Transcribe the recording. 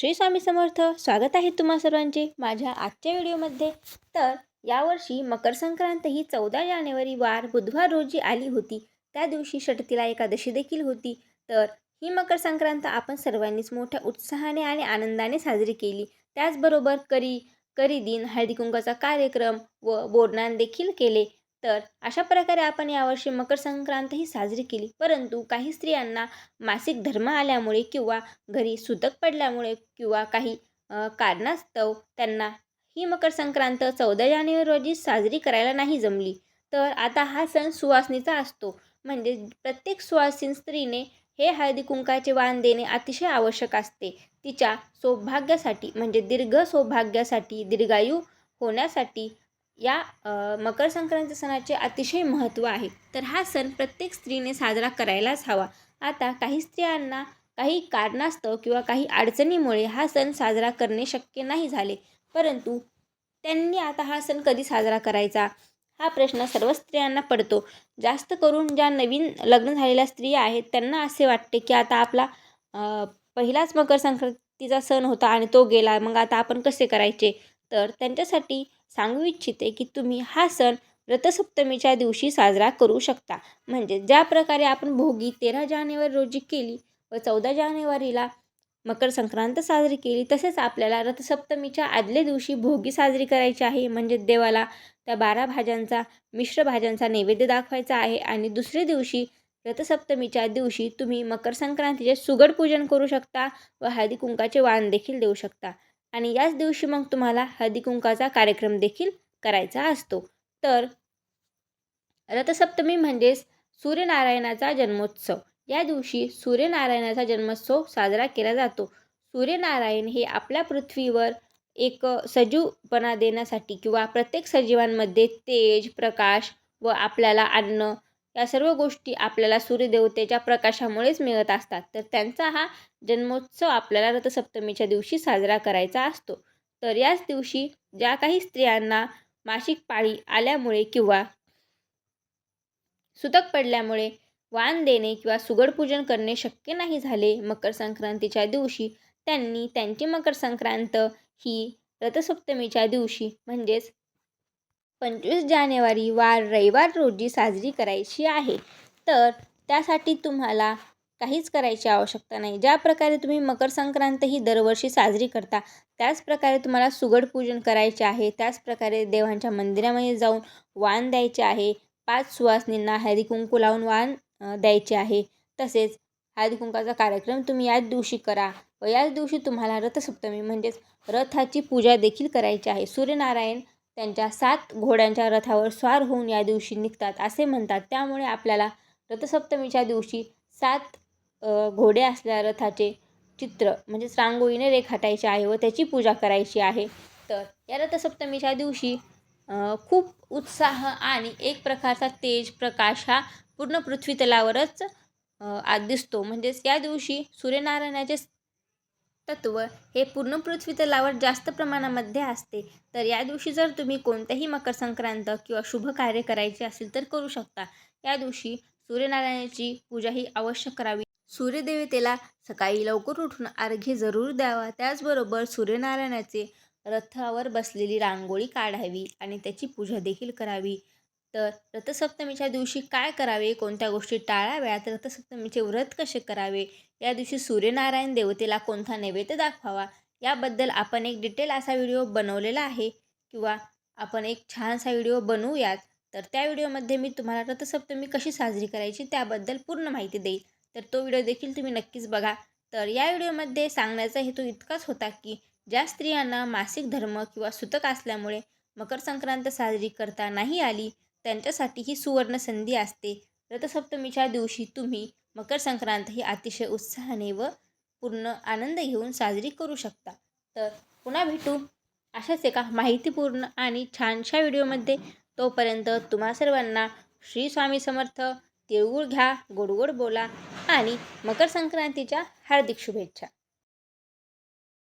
श्री स्वामी समर्थ स्वागत आहे तुम्हा सर्वांचे माझ्या आजच्या व्हिडिओमध्ये. तर यावर्षी मकर संक्रांत ही चौदा जानेवारी वार बुधवार रोजी आली होती. त्या दिवशी षटतीला एकादशी देखील होती. तर ही मकर संक्रांत आपण सर्वांनीच मोठ्या उत्साहाने आणि आनंदाने साजरी केली. त्याचबरोबर करी करी दिन हळदी कुंकाचा कार्यक्रम व बोरणान देखील केले. तर अशा प्रकारे आपण यावर्षी मकर संक्रांत ही साजरी केली. परंतु काही स्त्रियांना मासिक धर्म आल्यामुळे किंवा घरी सुतक पडल्यामुळे किंवा काही कारणास्तव त्यांना ही मकर संक्रांत चौदा जानेवारी रोजी साजरी करायला नाही जमली. तर आता हा सण सुवासनीचा असतो. म्हणजे प्रत्येक सुवासीन स्त्रीने हे हळदी कुंकाचे वाण देणे अतिशय आवश्यक असते. तिच्या सौभाग्यासाठी म्हणजे दीर्घ सौभाग्यासाठी दीर्घायू होण्यासाठी या मकर संक्रांती सणाचे अतिशय महत्त्व आहे. तर हा सण प्रत्येक स्त्रीने साजरा करायलाच हवा. आता काही स्त्रियांना काही कारणास्तव किंवा काही अडचणीमुळे हा सण साजरा करणे शक्य नाही झाले. परंतु त्यांनी आता हा सण कधी साजरा करायचा? हा प्रश्न सर्व स्त्रियांना पडतो. जास्त करून ज्या नवीन लग्न झालेल्या स्त्रिया आहेत त्यांना असे वाटते की आता आपला पहिलाच मकर संक्रांतीचा सण होता आणि तो गेला. मग आता आपण कसे करायचे? तर त्यांच्यासाठी सांगू इच्छिते की तुम्ही हा सण रथसप्तमीच्या दिवशी साजरा करू शकता. म्हणजे ज्या प्रकारे आपण भोगी तेरा जानेवारी रोजी केली व चौदा जानेवारीला मकर संक्रांत साजरी केली तसेच आपल्याला रथसप्तमीच्या आदल्या दिवशी भोगी साजरी करायची आहे. म्हणजे देवाला त्या बारा भाज्यांचा मिश्र भाज्यांचा नैवेद्य दाखवायचा आहे आणि दुसऱ्या दिवशी रथसप्तमीच्या दिवशी तुम्ही मकर संक्रांतीचे सुगड पूजन करू शकता व हळदी कुंकाचे वाण देखील देऊ शकता. आणि याच दिवशी मग तुम्हाला हळदी कुंकाचा कार्यक्रम देखील करायचा असतो. तर रथसप्तमी म्हणजेच सूर्यनारायणाचा जन्मोत्सव. या दिवशी सूर्यनारायणाचा जन्मोत्सव साजरा केला जातो. सूर्यनारायण हे आपल्या पृथ्वीवर एक सजीवपणा देण्यासाठी किंवा प्रत्येक सजीवांमध्ये तेज प्रकाश व आपल्याला अन्न या सर्व गोष्टी आपल्याला सूर्यदेवतेच्या प्रकाशामुळेच मिळत असतात. तर त्यांचा हा जन्मोत्सव आपल्याला रथसप्तमीच्या दिवशी साजरा करायचा असतो. तर याच दिवशी ज्या काही स्त्रियांना मासिक पाळी आल्यामुळे किंवा सुतक पडल्यामुळे वाण देणे किंवा सुगड पूजन करणे शक्य नाही झाले मकर संक्रांतीच्या दिवशी त्यांनी त्यांची मकर संक्रांत ही रथसप्तमीच्या दिवशी म्हणजेच पंचवीस जानेवारी वार रविवार रोजी साजरी करायची आहे. तर त्यासाठी तुम्हाला काहीच करायची आवश्यकता नाही. ज्या प्रकारे तुम्ही मकर संक्रांत ही दरवर्षी साजरी करता त्याचप्रकारे तुम्हाला सुगड पूजन करायचे आहे. त्याच प्रकारे देवांच्या मंदिरामध्ये जाऊन वाण द्यायचे आहे. पाच सुवासनींना हरिकुंकू लावून वाण द्यायचे आहे. तसेच हरिकुंकाचा कार्यक्रम तुम्ही याच दिवशी करा व याच दिवशी तुम्हाला रथसप्तमी म्हणजेच रथाची पूजा देखील करायची आहे. सूर्यनारायण त्यांच्या सात घोड्यांच्या रथावर स्वार होऊन या दिवशी निघतात असे म्हणतात. त्यामुळे आपल्याला रथसप्तमीच्या दिवशी सात घोडे असल्या रथाचे चित्र म्हणजेच रांगोळीने रेखाटायचे आहे व त्याची पूजा करायची आहे. तर या रथसप्तमीच्या दिवशी खूप उत्साह आणि एक प्रकारचा तेज प्रकाश हा पूर्ण पृथ्वी तलावरच दिसतो. म्हणजेच या दिवशी सूर्यनारायणाचे तत्व हे पूर्ण पृथ्वी तलावर जास्त प्रमाणामध्ये असते. तर या दिवशी जर तुम्ही कोणत्याही मकर संक्रांत किंवा शुभ कार्य करायचे असेल तर करू शकता. या दिवशी सूर्यनारायणाची पूजा ही अवश्य करावी. सूर्यदेवतेला सकाळी लवकर उठून अर्घ्य जरूर द्यावा. त्याचबरोबर सूर्यनारायणाचे रथावर बसलेली रांगोळी काढावी आणि त्याची पूजा देखील करावी. तर रथसप्तमीच्या दिवशी काय करावे? कोणत्या गोष्टी टाळाव्यात? रथसप्तमीचे व्रत कसे करावे? या दिवशी सूर्यनारायण देवतेला कोणता नैवेद्य दाखवावा? याबद्दल आपण एक डिटेल असा व्हिडिओ बनवलेला आहे. किंवा आपण एक छानसा व्हिडिओ बनवूयात. तर त्या व्हिडिओमध्ये मी तुम्हाला रथसप्तमी कशी साजरी करायची त्याबद्दल पूर्ण माहिती देईल. तर तो व्हिडिओ देखील तुम्ही नक्कीच बघा. तर या व्हिडिओमध्ये सांगण्याचा हेतू इतकाच होता की ज्या स्त्रियांना मासिक धर्म किंवा सुतक असल्यामुळे मकर संक्रांत साजरी करता नाही आली त्यांच्यासाठी ही सुवर्ण संधी असते. रथसप्तमीच्या दिवशी तुम्ही मकर संक्रांत ही अतिशय उत्साहाने व पूर्ण आनंद घेऊन साजरी करू शकता. तर पुन्हा भेटू. अशाच एका माहितीपूर्ण आणि छानशा व्हिडिओमध्ये. तोपर्यंत तुम्हा सर्वांना श्री स्वामी समर्थ तिळगुळ घ्या गोड गोड बोला आणि मकर संक्रांतीच्या हार्दिक शुभेच्छा.